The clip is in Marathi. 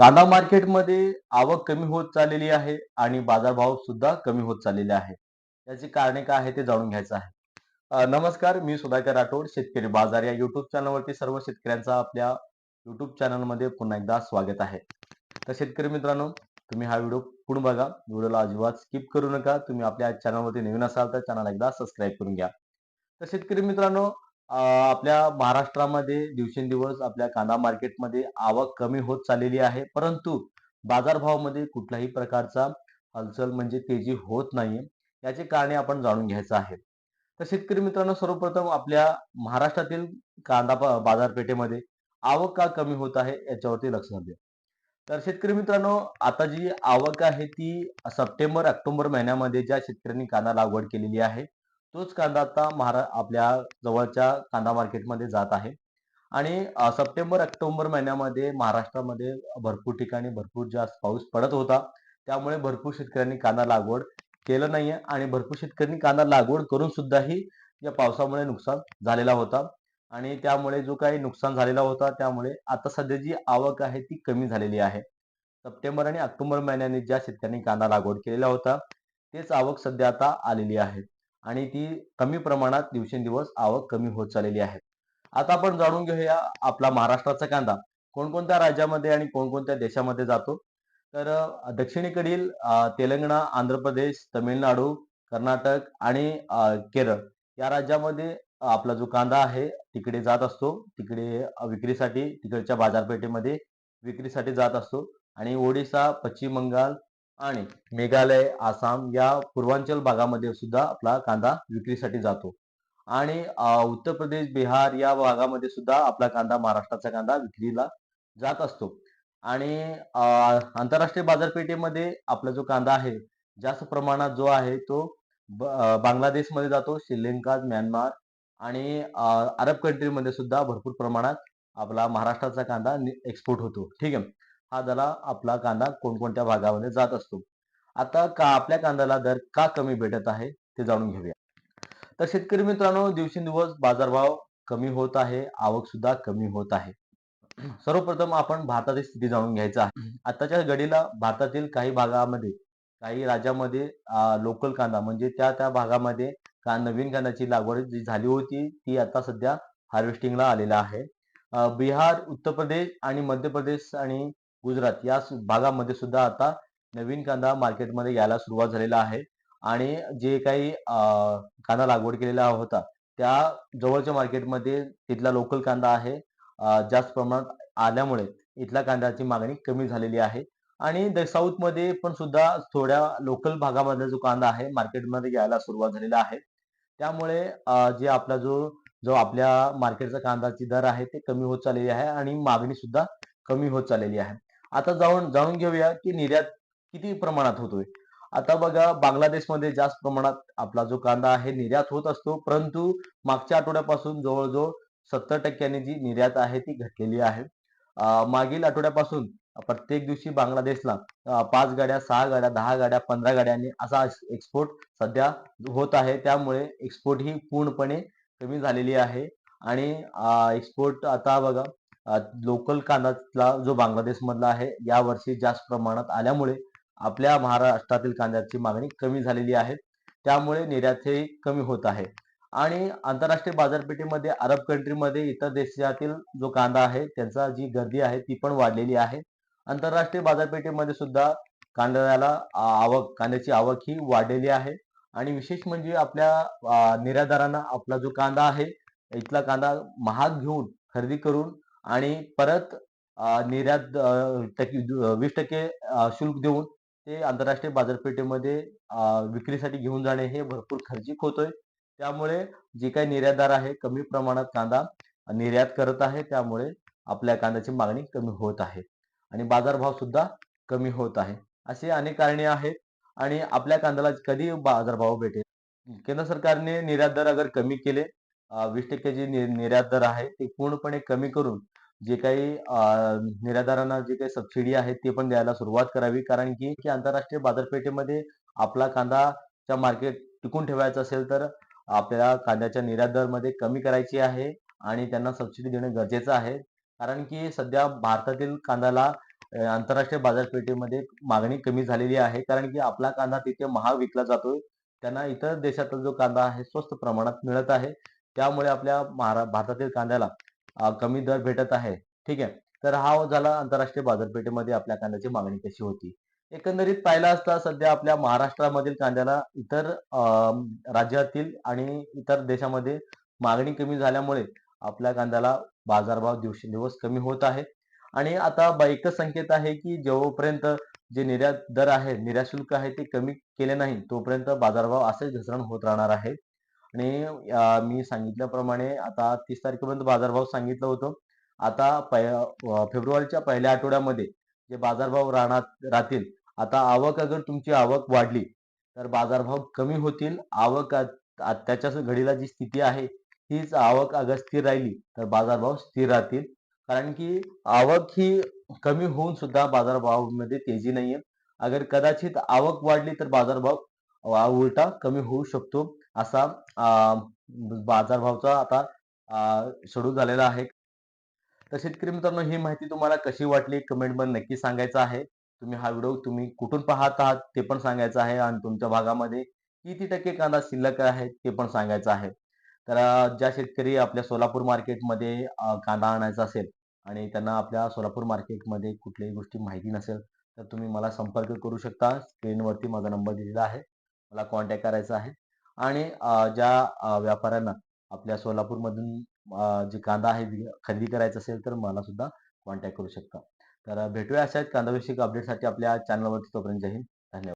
कांदा मार्केटमध्ये आवक कमी होत चाललेली आहे आणि बाजारभाव सुद्धा कमी होत चाललेले आहे. त्याची कारणे काय आहे ते जाणून घ्यायचं आहे. नमस्कार मी सुधाकर राठोड शेतकरी बाजार या युट्यूब चॅनलवरती सर्व शेतकऱ्यांचा आपल्या युट्यूब चॅनलमध्ये पुन्हा एकदा स्वागत आहे. तर शेतकरी मित्रांनो तुम्ही हा व्हिडिओ पूर्ण बघा. व्हिडिओला अजिबात स्किप करू नका. तुम्ही आपल्या चॅनलवरती नवीन असाल तर चॅनल एकदा सबस्क्राईब करून घ्या. तर शेतकरी मित्रांनो आपल्या महाराष्ट्रामध्ये दिवसेंदिवस आपल्या कांदा मार्केटमध्ये आवक कमी होत चाललेली आहे. परंतु बाजारभावामध्ये कुठल्याही प्रकारचा हालचाल म्हणजे तेजी होत नाहीये. याची कारणे आपण जाणून घ्यायचं आहे. तर शेतकरी मित्रांनो सर्वप्रथम आपल्या महाराष्ट्रातील कांदा बाजारपेठेमध्ये आवक का कमी होत आहे याच्यावरती लक्ष द्या. तर शेतकरी मित्रांनो आता जी आवक आहे ती सप्टेंबर ऑक्टोबर महिन्यामध्ये ज्या शेतकऱ्यांनी कांदा लागवड केलेली आहे तोच कांदा आता महारा आपल्या जवळच्या कांदा मार्केटमध्ये जात आहे. आणि सप्टेंबर ऑक्टोबर महिन्यामध्ये महाराष्ट्रामध्ये भरपूर ठिकाणी भरपूर जास्त पाऊस पडत होता. त्यामुळे भरपूर शेतकऱ्यांनी कांदा लागवड केलं नाहीये आणि भरपूर शेतकऱ्यांनी कांदा लागवड करून सुद्धाही या पावसामुळे नुकसान झालेला होता. आणि त्यामुळे जो काही नुकसान झालेला होता त्यामुळे आता सध्या जी आवक आहे ती कमी झालेली आहे. सप्टेंबर आणि ऑक्टोबर महिन्याने ज्या शेतकऱ्यांनी कांदा लागवड केलेला होता तेच आवक सध्या आता आलेली आहे. आणि ती कमी प्रमाणात दिवसेंदिवस आवक कमी होत चाललेली आहे. आता आपण जाणून घेऊया आपला महाराष्ट्राचा कांदा. कोणकोणत्या राज्यामध्ये आणि कोणकोणत्या देशामध्ये जातो? तर दक्षिणेकडील तेलंगणा आंध्र प्रदेश तमिळनाडू कर्नाटक आणि केरळ या राज्यामध्ये आपला जो कांदा आहे तिकडे जात असतो. तिकडे विक्रीसाठी तिकडच्या बाजारपेठेमध्ये विक्रीसाठी जात असतो. आणि ओडिसा पश्चिम बंगाल आणि मेघालय आसाम या पूर्वांचल भागामध्ये सुद्धा आपला कांदा विक्रीसाठी जातो. आणि उत्तर प्रदेश बिहार या भागामध्ये सुद्धा आपला कांदा महाराष्ट्राचा कांदा विक्रीला जात असतो. आणि आंतरराष्ट्रीय बाजारपेठेमध्ये आपला जो कांदा आहे जास्त प्रमाणात जो आहे तो बांगलादेशमध्ये जातो श्रीलंका म्यानमार आणि अरब कंट्रीमध्ये सुद्धा भरपूर प्रमाणात आपला महाराष्ट्राचा कांदा एक्सपोर्ट होतो. ठीक आहे? हा झाला आपला कांदा कोणकोणत्या भागामध्ये जात असतो. आता का आपल्या कांद्याला दर का कमी भेटत आहे ते जाणून घेऊया. तर शेतकरी मित्रांनो दिवसेंदिवस बाजारभाव कमी होत आहे आवक सुद्धा कमी होत आहे. सर्वप्रथम आपण भारताची स्थिती जाणून घ्यायचं आहे. आताच्या घडीला भारतातील काही भागामध्ये काही राज्यामध्ये लोकल कांदा म्हणजे त्या त्या भागामध्ये का नवीन कांद्याची लागवड जी झाली होती ती आता सध्या हार्वेस्टिंगला आलेला आहे. बिहार उत्तर प्रदेश आणि मध्य प्रदेश आणि गुजरात. या भागामध्ये सुद्धा आता नवीन कांदा मार्केटमध्ये यायला सुरुवात झालेला आहे. आणि जे काही अ, कांदा लागवड केलेला होता त्या जवळच्या मार्केटमध्ये तिथला लोकल कांदा आहे. जास्त प्रमाणात आल्यामुळे इथल्या कांद्याची मागणी कमी झालेली आहे. आणि द साऊथमध्ये पण सुद्धा थोड्या लोकल भागामध्ये जो कांदा आहे मार्केटमध्ये यायला सुरुवात झालेला आहे. त्यामुळे जे आपला जो जो आपल्या मार्केटचा कांद्याची दर आहे ते कमी होत चाललेली आहे आणि मागणी सुद्धा कमी होत चाललेली आहे. आता जाऊन जाणून घेऊया की निर्यात किती प्रमाणात होतोय. आता बघा बांगलादेशमध्ये जास्त प्रमाणात आपला जो कांदा आहे निर्यात होत असतो. परंतु मागच्या आठवड्यापासून जवळजवळ सत्तर टक्क्यांनी जी निर्यात आहे ती घटलेली आहे. मागील आठवड्यापासून प्रत्येक दिवशी बांगलादेशला पाच गाड्या सहा गाड्या दहा गाड्या पंधरा गाड्यांनी असा एक्सपोर्ट सध्या होत आहे. त्यामुळे एक्सपोर्ट ही पूर्णपणे कमी झालेली आहे. आणि एक्सपोर्ट आता बघा लोकल कांद्याला जो बांगलादेशमधला आहे या वर्षी जास्त प्रमाणात आल्यामुळे आपल्या महाराष्ट्रातील कांद्याची मागणी कमी झालेली आहे. त्यामुळे निर्यातही कमी होत आहे. आणि आंतरराष्ट्रीय बाजारपेठेमध्ये अरब कंट्रीमध्ये इतर देशातील जो कांदा आहे त्यांचा जी गर्दी आहे ती पण वाढलेली आहे. आंतरराष्ट्रीय बाजारपेठेमध्ये सुद्धा कांद्याला आवक कांद्याची आवक ही वाढलेली आहे. आणि विशेष म्हणजे आपल्या निर्यातदारांना आपला जो कांदा आहे इथला कांदा महाग घेऊन खरेदी करून आणि परत निर्यात वीस टक्के शुल्क देऊन ते आंतरराष्ट्रीय बाजारपेठेमध्ये विक्रीसाठी घेऊन जाणे हे भरपूर खर्चिक होतोय. त्यामुळे जे काही निर्यातदार आहे कमी प्रमाणात कांदा निर्यात करत आहे त्यामुळे आपल्या कांद्याची मागणी कमी होत आहे. आणि बाजारभाव सुद्धा कमी होत आहे. असे अनेक कारणे आहेत आणि आपल्या कांद्याला कधी बाजारभाव भेटेल? केंद्र सरकारने निर्यात दर अगर कमी केले वीस टक्के जी निर्यात दर आहे ते पूर्णपणे कमी करून जे काही निर्यातदारांना जे काही सबसिडी आहे ते पण द्यायला सुरुवात करावी कारण की की आंतरराष्ट्रीय बाजारपेठेमध्ये आपला कांदाच्या मार्केट टिकून ठेवायचा असेल तर आपल्याला कांद्याच्या निर्यात दरमध्ये कमी करायची आहे आणि त्यांना सबसिडी देणं गरजेचं आहे कारण की सध्या भारतातील कांद्याला आंतरराष्ट्रीय बाजारपेठेमध्ये मागणी कमी झालेली आहे. कारण की आपला कांदा तिथे महाग विकला जातोय. त्यांना इतर देशातला जो कांदा आहे स्वस्त प्रमाणात मिळत आहे. त्यामुळे आपल्या महारा भारतातील कांद्याला कमी दर भेटत आहे. ठीक आहे. तर हा झाला आंतरराष्ट्रीय बाजारपेठेमध्ये आपल्या कांद्याची मागणी कशी होती. एकंदरीत पाहिला असता सध्या आपल्या महाराष्ट्रामधील कांद्याला इतर राज्यातील आणि इतर देशामध्ये मागणी कमी झाल्यामुळे आपल्या कांद्याला बाजारभाव दिवसेंदिवस कमी होत आहे. आणि आता एकच संकेत आहे, की जेव्हापर्यंत जे निर्यात दर आहे, निर्यात शुल्क आहे ते कमी केले नाही, तोपर्यंत बाजारभाव असेच घसरण होत राहणार आहे. आणि मी सांगितल्याप्रमाणे आता तीस तारखेपर्यंत बाजारभाव सांगितलं होतं. आता पै फेब्रुवारीच्या पहिल्या आठवड्यामध्ये जे बाजारभाव राहणार राहतील. आता आवक अगर तुमची आवक वाढली, तर बाजारभाव कमी होतील. आवक आ आत्ताच्या घडीला जी स्थिती आहे, हीच आवक अगर स्थिर राहिली, तर बाजारभाव स्थिर राहतील. कारण की आवक ही कमी होऊन सुद्धा बाजारभावामध्ये तेजी नाहीये. अगर कदाचित आवक वाढली, तर बाजारभाव उलटा कमी होऊ शकतो. असा बाजारभावचा आता शेड्यूल झालेला आहे. तर शेतकरी मित्रांनो, ही माहिती तुम्हाला कशी वाटली कमेंटमध्ये नक्की सांगायचं आहे. तुम्ही हा व्हिडिओ तुम्ही कुठून पाहत आहात ते पण सांगायचं आहे आणि तुमच्या भागामध्ये किती टक्के कांदा शिल्लक आहे ते पण सांगायचं आहे. तर ज्या शेतकरी आपल्या सोलापूर मार्केटमध्ये कांदा आणायचा असेल आणि त्यांना आपल्या सोलापूर मार्केटमध्ये कुठल्याही गोष्टी माहिती नसेल, तर तुम्ही मला संपर्क करू शकता. स्क्रीनवरती माझा नंबर दिलेला आहे. मला कॉन्टॅक्ट करायचा आहे. आणि ज्या व्यापाऱ्यांना आपल्या सोलापूरमधून जे कांदा आहे खरेदी करायचा असेल, तर मला सुद्धा कॉन्टॅक्ट करू शकता. तर भेटूया अशाच कांदाविषयक अपडेटसाठी आपल्या चॅनलवरती. तोपर्यंत जय हिंद.